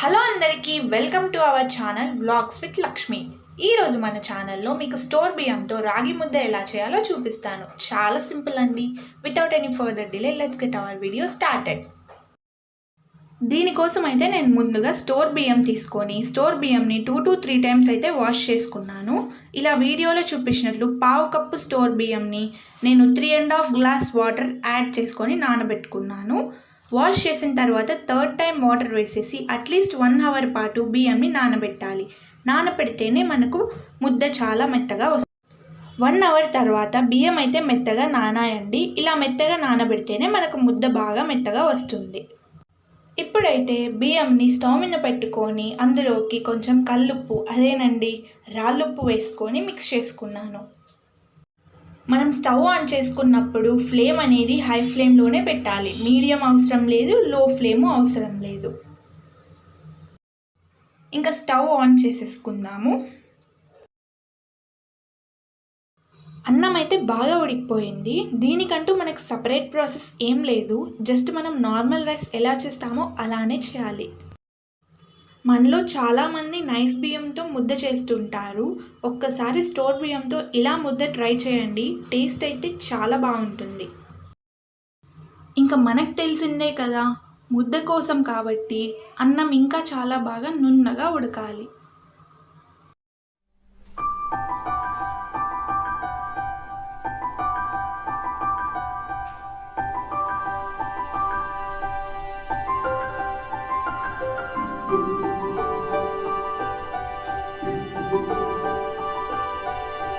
Hello అందరికీ welcome to our channel vlogs with Lakshmi ఈరోజు మన ఛానల్లో మీకు స్టోర్ బియ్యంతో రాగి ముద్ద ఎలా చేయాలో చూపిస్తాను. చాలా సింపుల్ అండి. Without any further delay let's get our video started దీనికోసం అయితే నేను ముందుగా స్టోర్ బియ్యం తీసుకొని స్టోర్ బియ్యంని టూ టు త్రీ టైమ్స్ అయితే వాష్ చేసుకున్నాను. ఇలా వీడియోలో చూపించినట్లు పావు కప్పు స్టోర్ బియ్యంని నేను three and half glass water add చేసుకొని నానబెట్టుకున్నాను. వాష్ చేసిన తర్వాత థర్డ్ టైం వాటర్ వేసేసి అట్లీస్ట్ వన్ అవర్ పాటు బియ్యంని నానబెట్టాలి. నానబెడితేనే మనకు ముద్ద చాలా మెత్తగా వస్తుంది. వన్ అవర్ తర్వాత బియ్యం అయితే మెత్తగా నానాయండి. ఇలా మెత్తగా నానబెడితేనే మనకు ముద్ద బాగా మెత్తగా వస్తుంది. ఇప్పుడైతే బియ్యంని స్టవ్ మీద పెట్టుకొని అందులోకి కొంచెం కల్లుప్పు అదేనండి రాళ్ళుప్పు వేసుకొని మిక్స్ చేసుకున్నాను. మనం స్టవ్ ఆన్ చేసుకున్నప్పుడు ఫ్లేమ్ అనేది హై ఫ్లేమ్లోనే పెట్టాలి. మీడియం అవసరం లేదు లో ఫ్లేమ్ అవసరం లేదు. ఇంకా స్టవ్ ఆన్ చేసేసుకుందాము. అన్నం అయితే బాగా ఉడికిపోయింది. దీనికంటూ మనకు సపరేట్ ప్రాసెస్ ఏం లేదు. జస్ట్ మనం నార్మల్ రైస్ ఎలా చేస్తామో అలానే చేయాలి. మనలో చాలామంది నైస్ బియ్యంతో ముద్ద చేస్తుంటారు. ఒక్కసారి స్టోర్ బియ్యంతో ఇలా ముద్ద ట్రై చేయండి. టేస్ట్ అయితే చాలా బాగుంటుంది. ఇంకా మనకు తెలిసిందే కదా ముద్ద కోసం కాబట్టి అన్నం ఇంకా చాలా బాగా నున్నగా ఉడకాలి.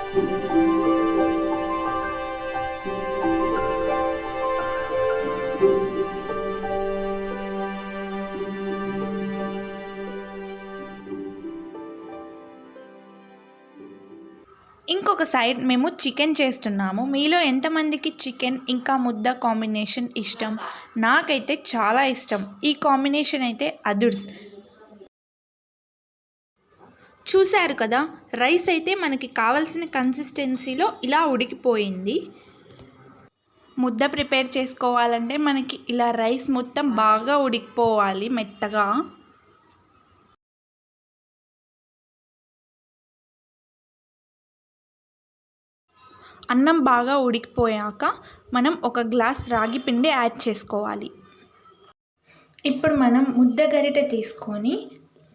ఇంకొక సైడ్ మేము చికెన్ చేస్తున్నాము. మీలో ఎంతమందికి చికెన్ ఇంకా ముద్ద కాంబినేషన్ ఇష్టం? నాకైతే చాలా ఇష్టం. ఈ కాంబినేషన్ అయితే అదుర్స్. చూశారు కదా రైస్ అయితే మనకి కావాల్సిన కన్సిస్టెన్సీలో ఇలా ఉడికిపోయింది. ముద్ద ప్రిపేర్ చేసుకోవాలంటే మనకి ఇలా రైస్ మొత్తం బాగా ఉడికిపోవాలి మెత్తగా. అన్నం బాగా ఉడికిపోయాక మనం ఒక గ్లాస్ రాగి పిండి యాడ్ చేసుకోవాలి. ఇప్పుడు మనం ముద్ద గరిటె తీసుకొని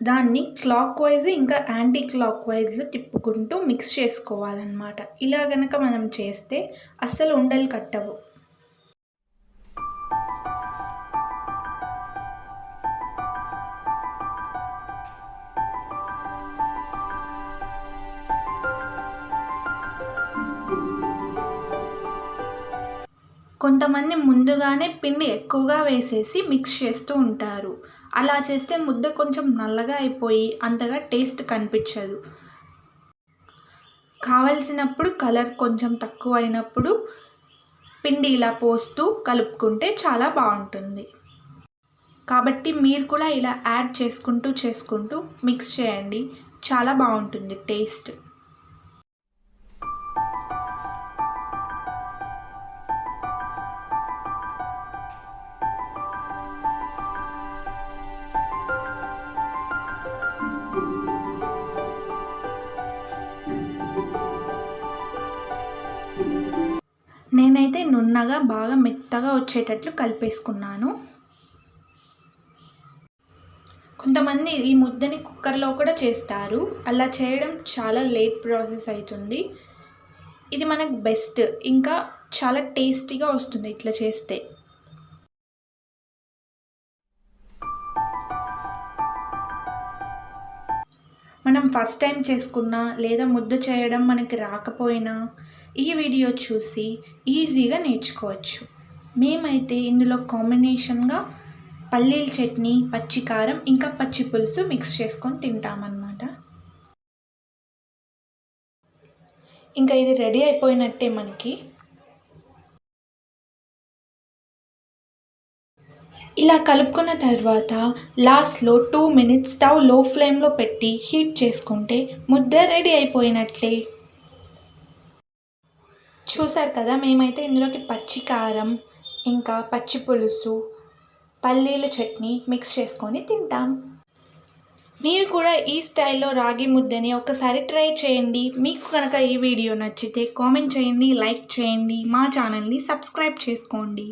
దాన్ని క్లాక్ వైజ్ ఇంకా యాంటీ క్లాక్ వైజ్లో తిప్పుకుంటూ మిక్స్ చేసుకోవాలన్నమాట. ఇలా గనక మనం చేస్తే అస్సలు ఉండలు కట్టవు. కొంతమంది ముందుగానే పిండి ఎక్కువగా వేసేసి మిక్స్ చేస్తూ ఉంటారు. అలా చేస్తే ముద్ద కొంచెం నల్లగా అయిపోయి అంతగా టేస్ట్ కనిపించదు. కావలసినప్పుడు కలర్ కొంచెం తక్కువ అయినప్పుడు పిండి ఇలా పోస్తూ కలుపుకుంటే చాలా బాగుంటుంది. కాబట్టి మీరు కూడా ఇలా యాడ్ చేసుకుంటూ చేసుకుంటూ మిక్స్ చేయండి. చాలా బాగుంటుంది టేస్ట్ నేనైతే నున్నగా బాగా మెత్తగా వచ్చేటట్లు కలిపేసుకున్నాను. కొంతమంది ఈ ముద్దని కుక్కర్లో కూడా చేస్తారు. అలా చేయడం చాలా లేట్ ప్రాసెస్ అవుతుంది ఇది మనకు బెస్ట్. ఇంకా చాలా టేస్టీగా వస్తుంది ఇట్లా చేస్తే. మనం ఫస్ట్ టైం చేసుకున్నా లేదా ముద్ద చేయడం మనకి రాకపోయినా ఈ వీడియో చూసి ఈజీగా నేర్చుకోవచ్చు. మేమైతే ఇందులో కాంబినేషన్గా పల్లీల చట్నీ పచ్చి కారం ఇంకా పచ్చి పులుసు మిక్స్ చేసుకొని తింటామన్నమాట. ఇంకా ఇది రెడీ అయిపోయినట్టే మనకి. ఇలా కలుపుకున్న తర్వాత లాస్ట్లో టూ మినిట్స్ స్టవ్లో ఫ్లేమ్లో పెట్టి హీట్ చేసుకుంటే ముద్ద రెడీ అయిపోయినట్లే. చూసారు కదా మేమైతే ఇందులోకి పచ్చి కారం ఇంకా పచ్చి పులుసు పల్లీల చట్నీ మిక్స్ చేసుకొని తింటాం. మీరు కూడా ఈ స్టైల్లో రాగి ముద్దని ఒకసారి ట్రై చేయండి. మీకు కనుక ఈ వీడియో నచ్చితే కామెంట్ చేయండి లైక్ చేయండి మా ఛానల్ని సబ్స్క్రైబ్ చేసుకోండి.